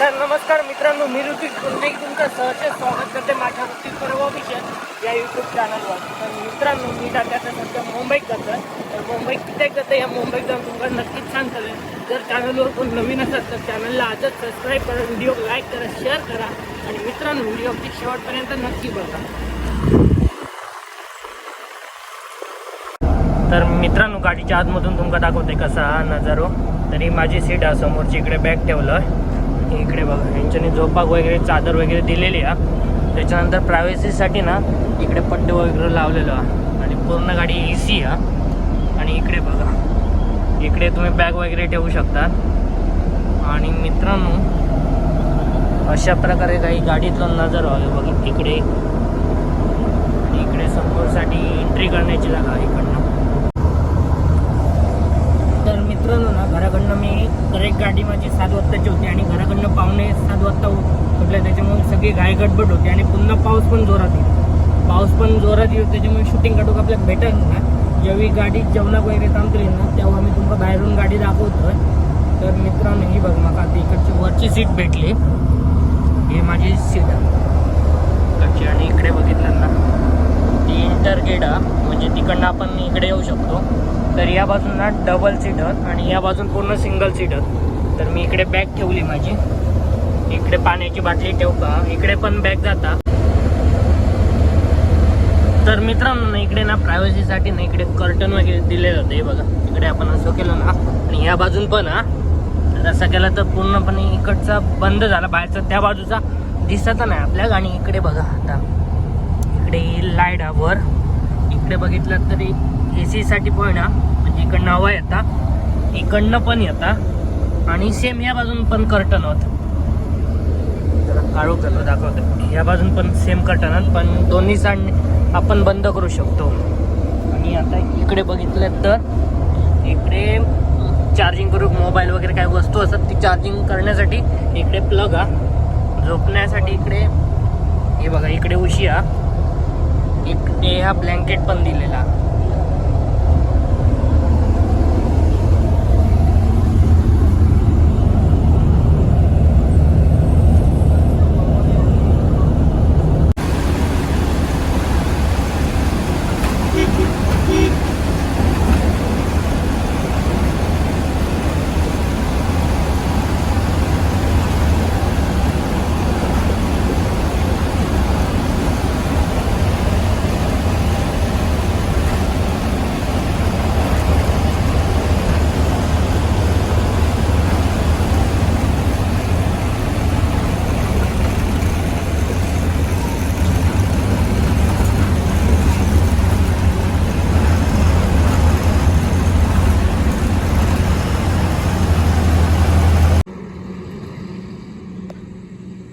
तर नमस्कार मित्रांनो मी ऋतिक पुन्हा तुमचं सहर्ष स्वागत करते माझ्या ऋतिक पर्व विषय या यूट्यूब चॅनलवर तर मित्रांनो मी आता सध्या मुंबईत जातं तर मुंबईत किती जातं या मुंबईत जाऊन तुम्हाला नक्कीच सांगतो. जर चॅनलवर कोण नवीन असेल तर चॅनलला आजच सबस्क्राईब करा व्हिडिओ लाईक करा शेअर करा. आणि मित्रांनो व्हिडिओ अगदी शेवटपर्यंत नक्की बघा. तर मित्रांनो गाडीच्या आतमधून तुमका दाखवते कसा हा नजारो. तरी माझी सीट आहे समोरची इकडे बॅग ठेवलं इकडे बघा यांच्याने झोपाक वगैरे चादर वगैरे दिलेली आहे. त्याच्यानंतर प्रायव्हसीसाठी ना इकडे पट्टे वगैरे लावलेलं आहे. आणि पूर्ण गाडी ए सी आहे. आणि इकडे बघा इकडे तुम्ही बॅग वगैरे ठेवू शकता. आणि मित्रांनो अशा प्रकारे काही गाडीतलं नजर व्हावी बघा इकडे इकडे समोरसाठी एंट्री करण्याची जागा इकडे इकडनं तर मित्रांनो ना घराकडनं मी करेक्ट गाडी माझी सात वाजताची होती आणि घराकडनं पाहुणे सात वाजता म्हटलं त्याच्यामुळे सगळी घाय गडबड होती आणि पुन्हा पाऊस पण जोरात येईल पाऊस पण जोरात येईल त्याच्यामुळे शूटिंग काढूक आपल्याला भेटल ना. जेव्हा गाडी जेवणाक वगैरे थांबतली ना तेव्हा मी तुम्हाला बाहेरून गाडी दाखवतोय. तर मित्रांनो ही बघ मला आता इकडची वरची सीट भेटली. हे माझी सीट आहे. आणि इकडे बघितलं ना. ती इंटर गेट आहे. म्हणजे तिकडनं आपण इकडे येऊ शकतो. तर या बाजून ना डबल सीटर आणि या बाजून पूर्ण सिंगल सीटर तर मी इकडे बॅग ठेवली माझी. इकडे पाण्याची बाटली ठेवू का? इकडे पण बॅग जाता. तर मित्रांनो ना इकडे ना प्रायव्हसीसाठी ना इकडे कर्टन वगैरे दिलेलं होतं. हे बघा इकडे आपण असं केलं ना. आणि या बाजून पण हा. तर असं केलं तर पूर्णपणे इकडचा बंद झाला. बाहेरचा त्या बाजूचा दिसत नाही आपल्या आणि इकडे बघा आता. इकडे लाइट हा वर. इकडे बघितलं तरी ए सीसाठी पण हा म्हणजे इकडनं हवा येता इकडनं पण येता आणि सेम या बाजून पण कर्टन होत. काळू कलर दाखवतो. या बाजून पण सेम कर्टन आहेत पण दोन्ही साईड आपण बंद करू शकतो. आणि आता इकडे बघितलं तर इकडे चार्जिंग करू मोबाईल वगैरे काही वस्तू असतात ती चार्जिंग करण्यासाठी इकडे प्लग हा झोपण्यासाठी इकडे हे बघा इकडे उशी हा इकडे हा ब्लँकेट पण दिलेला.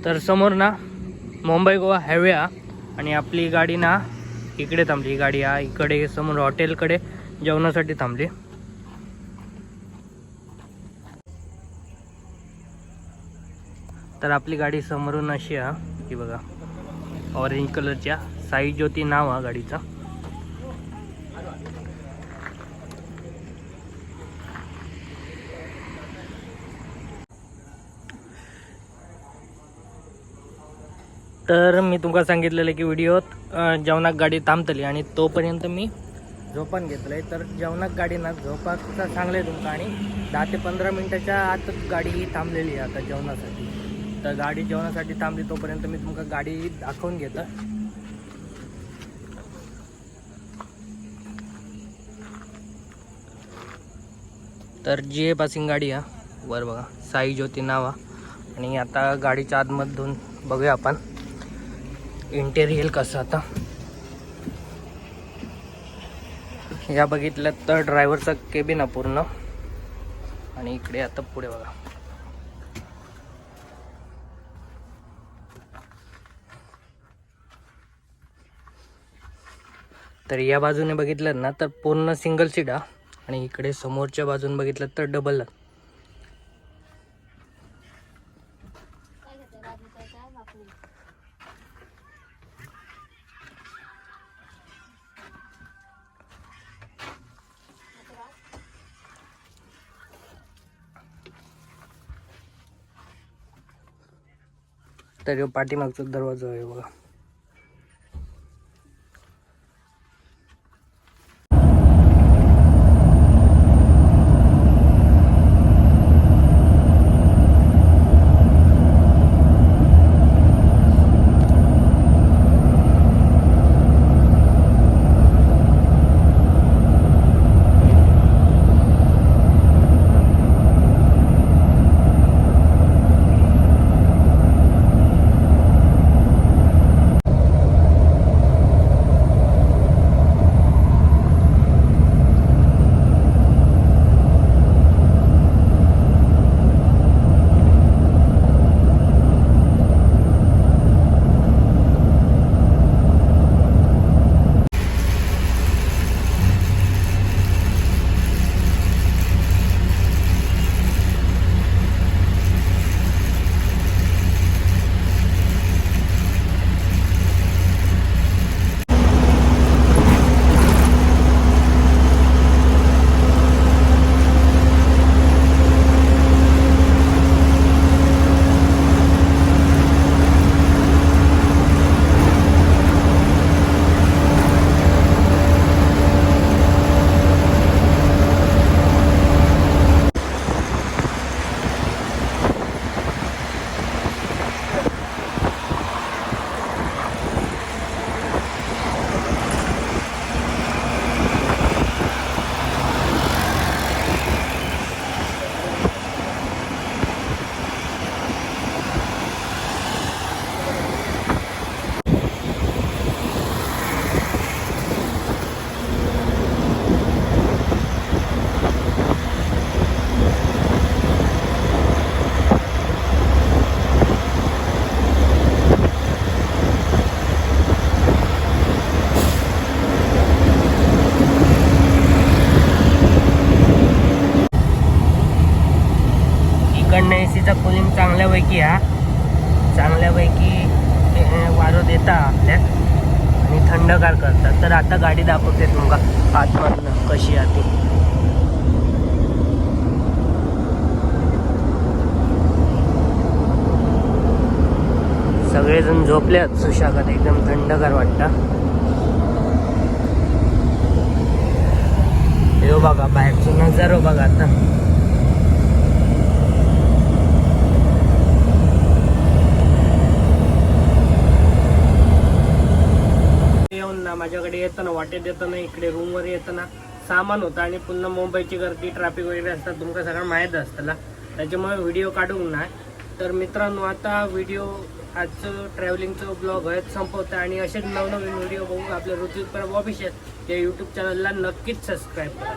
तर समोर ना मुंबई गोवा हायवे हा. आणि आपली गाडी ना इकडे थांबली. ही गाडी हा इकडे समोर हॉटेलकडे जेवणासाठी थांबली. तर आपली गाडी समोरून अशी हा की बघा. ऑरेंज कलरच्या साई ज्योती नाव हा गाडीचा. तर मी तुमका सांगितलेलं की व्हिडिओत जेवणाक गाडी थांबतली आणि तोपर्यंत मी झोपान घेतलंय. तर जेवणाक गाडी ना झोपाचं चांगलं आहे तुमका आणि दहा ते पंधरा मिनिटाच्या आतच गाडी ही थांबलेली आहे आता जेवणासाठी. तर गाडी जेवणासाठी थांबली तोपर्यंत मी तुमका गाडी दाखवून घेतं. तर जी ए पासिंग गाडी आहे वर बघा साई ज्योती नाव. हा आणि आता गाडीच्या आतमधून बघूया आपण. इंटेरियल कसं आता? या बघितलं तर ड्रायव्हरचा केबिन आहे पूर्ण आणि इकडे आता पुढे बघा. तर या बाजूने बघितलं ना तर पूर्ण सिंगल सीट आणि इकडे समोरच्या बाजून बघितलं तर डबल तर पाठीमागचा दरवाजा आहे बघा. इकडनं कुलिंग चांगल्यापैकी हा. चांगल्यापैकी वारं देता आपल्यात. आणि थंडगार करतात. तर आता गाडी दाखवते तुमका आतमधनं कशी आहे ती. सगळेजण झोपल्यात. सुशागत एकदम थंडगार वाटतं. हे बघा बाहेरचं नजारो बघा आता येऊन ना माझ्याकडे येताना वाटेत येताना इकडे रूमवर येताना सामान होतं आणि पुन्हा मुंबईची गर्दी ट्रॅफिक वगैरे असतात तुमका सगळं माहीत असताना त्याच्यामुळे व्हिडिओ काढून नाही. तर मित्रांनो आता व्हिडिओ आजचं ट्रॅव्हलिंगचं ब्लॉग हेच संपवतं आणि असेच नवनवीन व्हिडिओ बघू आपल्या ऋतुक परब ऑफिशियल या यूट्यूब चॅनलला नक्कीच सबस्क्राईब करा.